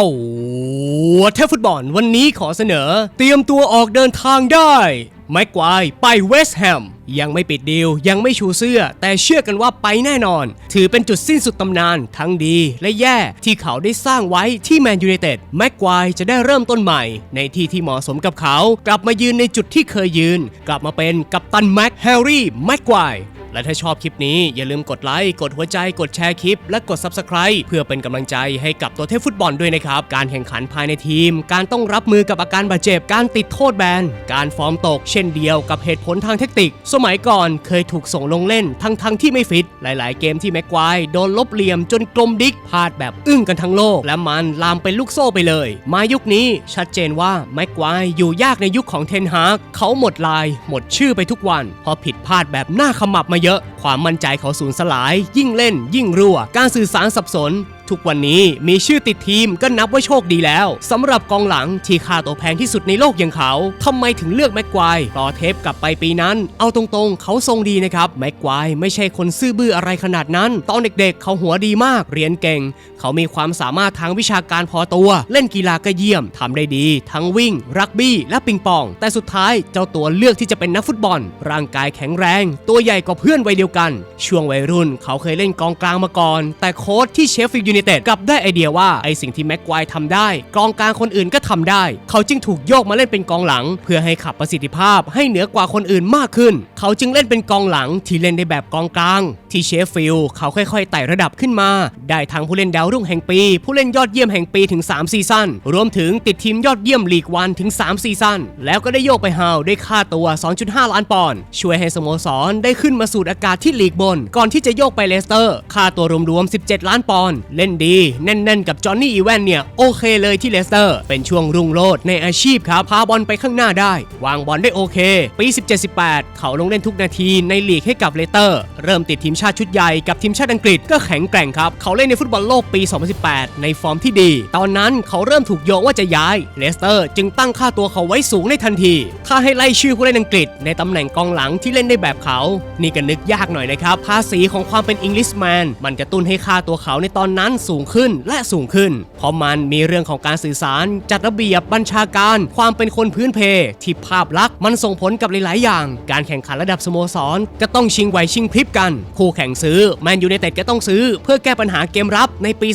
ตัวเทพฟุตบอลวันนี้ขอเสนอ เตรียมตัวออกเดินทางได้แม็กควายไปเวสต์แฮม ยังไม่ปิดดีลยังไม่ชูเสื้อ แต่เชื่อกันว่าไปแน่นอน ถือเป็นจุดสิ้นสุดตำนานทั้งดีและแย่ที่เขาได้สร้างไว้ที่แมนยูไนเต็ดแม็กควายจะได้เริ่มต้นใหม่ ในที่ที่เหมาะสมกับเขา กลับมายืนในจุดที่เคยยืน กลับมาเป็นกัปตันแม็กแฮร์รี่แม็กควาย และถ้าชอบคลิปนี้อย่าลืมกดไลค์ กดหัวใจ กดแชร์คลิป และกด Subscribe เพื่อเป็นกำลังใจให้กับตัวเทพฟุตบอลด้วยนะครับ การแข่งขันภายในทีม การต้องรับมือกับอาการบาดเจ็บ การติดโทษแบน การฟอร์มตก เช่นเดียวกับเหตุผลทางเทคนิค สมัยก่อนเคยถูกส่งลงเล่นทั้งทั้งที่ไม่ฟิต หลาย ๆ เกมที่แม็กควายโดนลบเหลี่ยมจนกลมดิกพลาดแบบอึ้งกันทั้งโลก และมันลามเป็นลูกโซ่ไปเลย มายุคนี้ชัดเจนว่าแม็กควายอยู่ยากในยุคของเทนฮากเขาหมดลาย หมดชื่อไปทุกวันเพราะผิดพลาดแบบหน้าขมับมาเยอะ ความมั่นใจเขาสูญสลาย ยิ่งเล่น ยิ่งรั่ว การสื่อสารสับสน ทุกวันนี้มีชื่อติดทีมก็นับว่าโชคดีแล้วสำหรับกองหลังที่ค่าตัวแพงที่สุดในโลกอย่างเขาทำไมถึงเลือกแม็กควายต่อเทปกลับไปปีนั้น เอาตรงๆ เขาทรงดีนะครับแม็กควายไม่ใช่คนซื่อบื้ออะไรขนาดนั้น ตอนเด็กๆ เขาหัวดีมากเรียนเก่ง เขามีความสามารถทางวิชาการพอตัว เล่นกีฬาก็เยี่ยมทำได้ดี ทั้งวิ่ง รักบี้และปิงปอง แต่สุดท้ายเจ้าตัวเลือกที่จะเป็นนักฟุตบอล ร่างกายแข็งแรง ตัวใหญ่กว่าเพื่อนวัยเดียวกัน ช่วงวัยรุ่นเขาเคยเล่นกองกลางมาก่อน แต่โค้ชที่เชฟฟิลด์ยูนเต็ดกลับได้ไอเดียว่าไอสิ่งที่แม็กควายทำได้ กองกลางคนอื่นก็ทำได้ เขาจึงถูกโยกมาเล่นเป็นกองหลัง เพื่อให้ขับประสิทธิภาพให้เหนือกว่าคนอื่นมากขึ้น เขาจึงเล่นเป็นกองหลังที่เล่นในแบบกองกลาง ที่เชฟฟิลด์เขาค่อยๆไต่ระดับขึ้นมา ได้ทั้งผู้เล่นดาวรุ่งแห่งปี ผู้เล่นยอดเยี่ยมแห่งปีถึง 3 ซีซั่นรวมถึงติดทีมยอดเยี่ยมลีกวันถึง 3 ซีซั่นแล้วก็ได้โยกไปฮาวด้วยค่าตัว 2.5 ล้านปอนด์ช่วยให้สโมสรได้ขึ้นมาสูดอากาศที่ลีกบน ก่อนที่จะโยกไปเลสเตอร์ค่าตัวรวมๆ17 ล้านปอนด์เล่นดี แน่นๆกับจอห์นนี่อีแวนเนี่ย โอเคเลยที่เลสเตอร์ เป็นช่วงรุ่งโรจน์ในอาชีพครับพาบอลไปข้างหน้าได้ วางบอลได้โอเค ปี 17-18 เขาลงเล่นทุกนาทีในลีกให้กับเลสเตอร์ เริ่มติดทีมชาติชุดใหญ่กับทีมชาติอังกฤษก็แข็งแกร่งครับ เขาเล่นในฟุตบอลโลกปี 2018 ในฟอร์มที่ดี ตอนนั้นเขาเริ่มถูกโยงว่าจะย้าย เลสเตอร์ จึงตั้งค่าตัวเขาไว้สูงในทันทีถ้าให้ไล่ชื่อผู้เล่นอังกฤษ ในตำแหน่งกองหลังที่เล่นได้แบบเขา นี่ก็นึกยากหน่อยนะครับ ภาษีของความเป็นอังกฤษแมน มันกระตุ้นให้ค่าตัวเขาในตอนนั้นสูงขึ้นและสูงขึ้น เพราะมันมีเรื่องของการสื่อสาร จัดระเบียบบัญชาการ ความเป็นคนพื้นเพ ที่ภาพลักษณ์มันส่งผลกับหลายๆ อย่าง การแข่งขันระดับสโมสร ก็ต้องชิงไหวชิงพริบกัน คู่แข่งซื้อแมนยูไนเต็ดก็ต้องซื้อ เพื่อแก้ปัญหาเกมรับในปี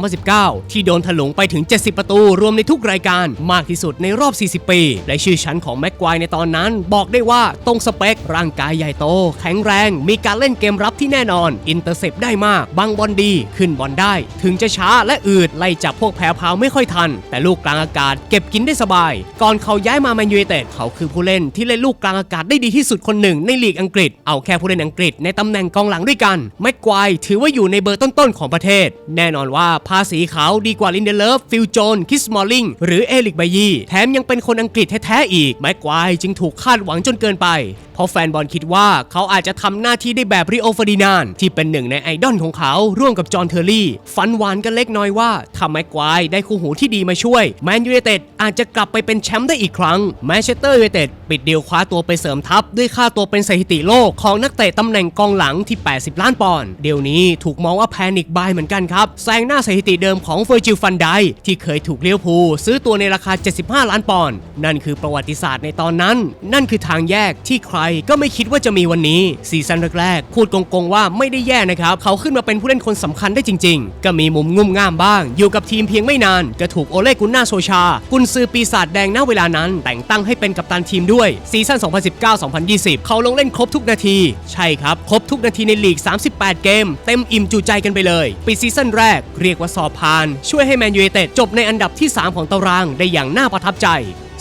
2018-2019 ที่โดนถลุงไปถึง 70 ประตูรวมในทุกรายการมากที่สุดในรอบ 40 ปี และชื่อชั้นของแม็กควายในตอนนั้น บอกได้ว่าตรงสเปค ร่างกายใหญ่โต แข็งแรง มีการเล่นเกมรับที่แน่นอน อินเตอร์เซปได้มาก บังบอลดี ขึ้นบอลได้ถึงจะช้าและอืดไล่จับพวกแพ้พาวไม่ค่อยทัน แต่ลูกกลางอากาศเก็บกินได้สบาย ก่อนเขาย้ายมาแมนยูเต็ดเขาคือผู้เล่นที่เล่นลูกกลางอากาศได้ดีที่สุดคนหนึ่งในลีกอังกฤษ เอาแค่ผู้เล่นอังกฤษในตำแหน่งกองหลังด้วยกันแม็กควายถือว่าอยู่ในเบอร์ต้นๆของประเทศ แน่นอนว่าภาษีเขาดีกว่าลินเดเลฟฟิลโจนคิสมอลลิงหรือเอลิกไบยีแถมยังเป็นคนอังกฤษแท้ๆอีกแม็กควายจึงถูกคาดหวังจนเกินไปเพราะแฟนบอลคิดว่าเขาอาจจะทำหน้าที่ได้แบบริโอฟอร์ดินานที่เป็นหนึ่งในไอดอลของเขาร่วมกับจอห์นเทอร์รี่ฝันหวานกันเล็กน้อยว่าถ้าแม็กควายได้คู่หูที่ดีมาช่วยแมนยูไนเต็ดอาจจะกลับไปเป็นแชมป์ได้อีกครั้งแมนเชสเตอร์ยูไนเต็ดปิดเดีลคว้าตัวไปเสริมทัพ ด้วยค่าตัวเป็นสถิติโลกของนักเตะตำแหน่งกองหลังที่ 80 ล้านปอนด์เดี๋ยวนี้ถูกมองว่าแพนิกบายเหมือนกันครับแซงหน้าสถิติเดิมของเฟอร์จิลฟันไดที่เคยถูกเลี้ยวภูซื้อตัวในราคา 75 ล้านปอนด์นั่นคือประวัติศาสตร์ในตอนนั้น นั่นคือทางแยกที่ใครก็ไม่คิดว่าจะมีวันนี้ซีซั่นแรกๆพูดโกงๆว่าไม่ได้แย่นะครับ เขาขึ้นมาเป็นผู้เล่นคนสำคัญได้จริงก็มีมุมงุ่มง่ามบ้าง อยู่กับทีมเพียงไม่นานก็ถูกโอเลกุนนาโซชา กุนซือปีศาจแดงณเวลานั้น แต่งตั้งให้เป็นกัปตันทีมด้วยซีซั่น 2019-2020 เขาลงเล่นครบทุกนาที ใช่ครับ ครบทุกนาทีในลีก 38 เกม เต็มอิ่มจุใจกันไปเลยปิดซีซั่นแรกเรียกว่าสอบผ่าน ช่วยให้แมนยูไนเต็ดจบในอันดับที่ 3 ของตารางได้อย่างน่าประทับใจ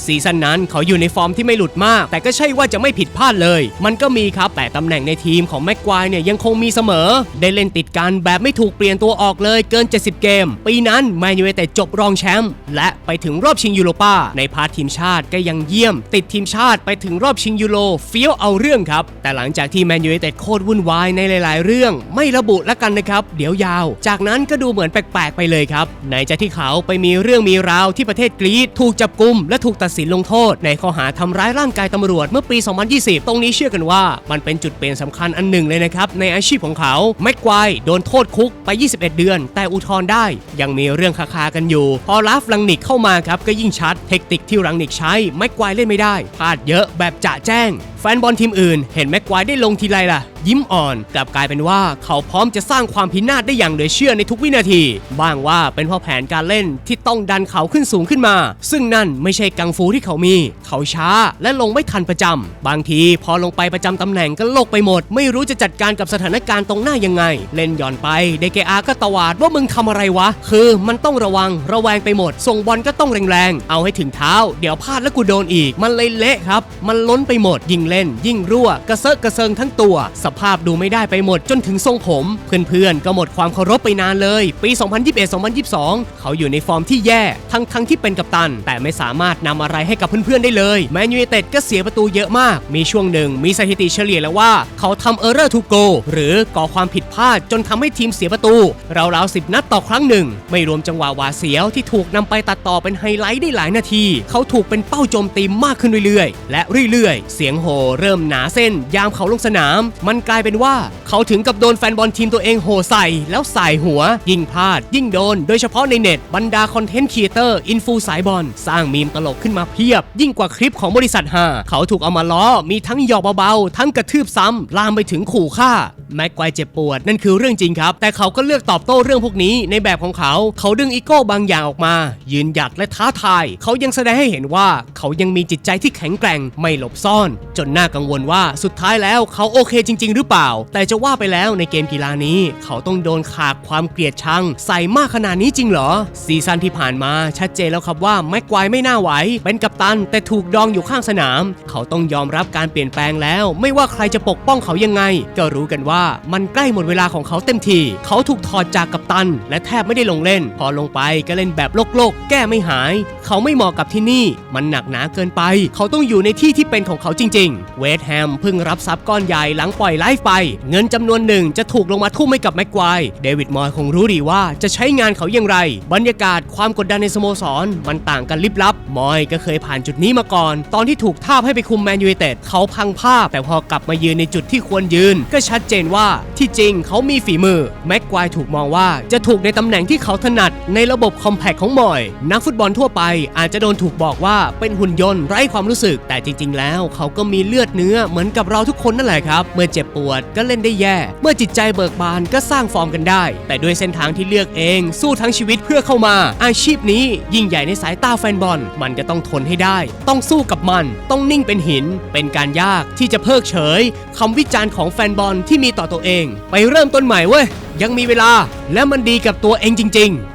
ซีซั่นนั้นเขาอยู่ในฟอร์มที่ไม่หลุดมาก แต่ก็ใช่ว่าจะไม่ผิดพลาดเลย มันก็มีครับ แต่ตำแหน่งในทีมของแม็กควายเนี่ยยังคงมีเสมอ ได้เล่นติดกันแบบไม่ถูกเปลี่ยนตัวออกเลยเกิน 70 เกม ปีนั้นแมนยูไนเต็ดจบรองแชมป์และไปถึงรอบชิงยูโรป้าในพาร์ททีมชาติก็ยังเยี่ยม ติดทีมชาติไปถึงรอบชิงยูโรเฟี้ยวเอาเรื่องครับ แต่หลังจากที่แมนยูไนเต็ดโคตรวุ่นวายในหลาย ๆ เรื่อง ไม่ระบุล้วกันนะครับ เดี๋ยวยาว จากนั้นก็ดูเหมือนแปลก ๆ ไปเลยครับไหนจะที่เขาไปมีเรื่องมีราวที่ประเทศกรีซถูกจับกุมและถูกตัตัดสินลงโทษ ในข้อหาทำร้ายร่างกายตำรวจเมื่อปี 2020 ตรงนี้เชื่อกันว่า มันเป็นจุดเปลี่ยนสำคัญอันหนึ่งเลยนะครับ ในอาชีพของเขาแม็กควายโดนโทษคุกไป 21 เดือน แต่อุทธรณ์ได้ ยังมีเรื่องคาคากันอยู่ พอลาฟลังนิกเข้ามาครับก็ยิ่งชัดเทคนิคที่รังนิกใช้แม็กควายเล่นไม่ได้พลาดเยอะแบบจะแจ้ง ฟนบอลทีมอื่น เห็นแม็กควายได้ลงทีไรล่ะ ยิ้มอ่อนกลับกลายเป็นว่าเขาพร้อมจะสร้างความพินาศได้อย่างเหลือเชื่อในทุกวินาที บ้างว่าเป็นเพราะแผนการเล่นที่ต้องดันเขาขึ้นสูงขึ้นมา ซึ่งนั่นไม่ใช่กังฟูที่เขามี เขาช้าและลงไม่ทันประจำบางทีพอลงไปประจำตำแหน่งก็โลกไปหมด ไม่รู้จะจัดการกับสถานการณ์ตรงหน้ายังไง เล่นหย่อนไปเดเกอาก็ตวาดว่ามึงทำอะไรวะ คือมันต้องระวังระแวงไปหมด ส่งบอลก็ต้องแรงๆเอาให้ถึงเท้า เดี๋ยวพลาดแล้วกูโดนอีก มันเลยเละครับ มันล้นไปหมดยิงเลน ยิ่งรั่วกระเซาะกระเซิงทั้งตัว สภาพดูไม่ได้ไปหมดจนถึงทรงผม เพื่อนๆ ก็หมดความเคารพไปนานเลย ปี 2021-2022 เขาอยู่ในฟอร์มที่แย่ ทั้งทั้งที่เป็นกัปตัน แต่ไม่สามารถนำอะไรให้กับเพื่อนๆได้เลยแมนยูเต็ดก็เสียประตูเยอะมาก มีช่วงหนึ่งมีสถิติเฉลี่ยแล้วว่าเขาทำเออร์เรอร์ทูโกหรือก่อความผิดพลาดจนทำให้ทีมเสียประตูราวๆ10นัดต่อครั้งหนึ่ง ไม่รวมจังหวะหวาเสียวที่ถูกนำไปตัดต่อเป็นไฮไลท์ได้หลายนาที เขาถูกเป็นเป้าโจมตีมากขึ้นเรื่อยๆ และเรื่อยๆ เสียงโหเริ่มหนาเส้น ยามเขาลงสนาม มันกลายเป็นว่า เขาถึงกับโดนแฟนบอลทีมตัวเองโห่ใส่ แล้วใสายหัว ยิ่งพลาด ยิ่งโดน โดยเฉพาะในเน็ต บรรดาคอนเทนต์ครีเอเตอร์อินฟูสายบอลสร้างมีมตลกขึ้นมาเพียบ ยิ่งกว่าคลิปของบริษัทฮาเขาถูกเอามาล้อมีทั้งหยอกเบาๆทั้งกระทืบซ้ำลามไปถึงขู่ฆ่าแม็กไกวเจ็บปวดนั่นคือเรื่องจริงครับ แต่เขาก็เลือกตอบโต้เรื่องพวกนี้ในแบบของเขา เขาดึงอีโก้บางอย่างออกมา ยืนหยัดและท้าทาย เขายังแสดงให้เห็นว่าเขายังมีจิตใจที่แข็งแกร่งไม่หลบซ่อน จนน่ากังวลว่าสุดท้ายแล้วเขาโอเคจริง ๆ หรือเปล่า แต่จะว่าไปแล้วในเกมกีฬานี้ เขาต้องโดนขากความเกลียดชัง ใส่มากขนาดนี้จริงเหรอ ซีซั่นที่ผ่านมาชัดเจนแล้วครับว่าแม็กไกวไม่น่าไหว เป็นกัปตัน แต่ถูกดองอยู่ข้างสนาม เขาต้องยอมรับการเปลี่ยนแปลงแล้ว ไม่ว่าใครจะปกป้องเขายังไง ก็รู้กันว่ามันใกล้หมดเวลาของเขาเต็มทีเขาถูกถอดจากกัปตัน และแทบไม่ได้ลงเล่น พอลงไปก็เล่นแบบโลกโลกๆแก้ไม่หาย เขาไม่เหมาะกับที่นี่ มันหนักหนาเกินไป เขาต้องอยู่ในที่ที่เป็นของเขาจริงๆเวสแฮมเพิ่งรับทรัพย์ก้อนใหญ่หลังปล่อยไลฟ์ไป เงินจำนวนหนึ่งจะถูกลงมาทุ่มให้กับแม็กควายเดวิดมอยคงรู้ดีว่าจะใช้งานเขาอย่างไร บรรยากาศความกดดันในสโมสร มันต่างกันลิบลับ มอยก็เคยผ่านจุดนี้มาก่อน ตอนที่ถูกทาบให้ไปคุมแมนยูไนเต็ดเขาพังภาพ แต่พอกลับมายืนในจุดที่ควรยืน ก็ชัดเจนว่าที่จริงเขามีฝีมือแม็กควายถูกมองว่าจะถูกในตำแหน่งที่เขาถนัดในระบบคอมแพคของมอย นักฟุตบอลทั่วไปอาจจะโดนถูกบอกว่าเป็นหุ่นยนต์ไร้ความรู้สึกแต่จริง ๆ แล้วเขาก็มีเลือดเนื้อเหมือนกับเราทุกคนนั่นแหละครับ เมื่อเจ็บปวดก็เล่นได้แย่ เมื่อจิตใจเบิกบานก็สร้างฟอร์มกันได้ แต่ด้วยเส้นทางที่เลือกเอง สู้ทั้งชีวิตเพื่อเข้ามา อาชีพนี้ยิ่งใหญ่ในสายตาแฟนบอล มันก็ต้องทนให้ได้ ต้องสู้กับมัน ต้องนิ่งเป็นหิน เป็นการยากที่จะเพิกเฉยคำวิจารณ์ของแฟนบอลที่มีต่อตัวเอง ไปเริ่มต้นใหม่เว้ยยังมีเวลาและมันดีกับตัวเองจริง ๆ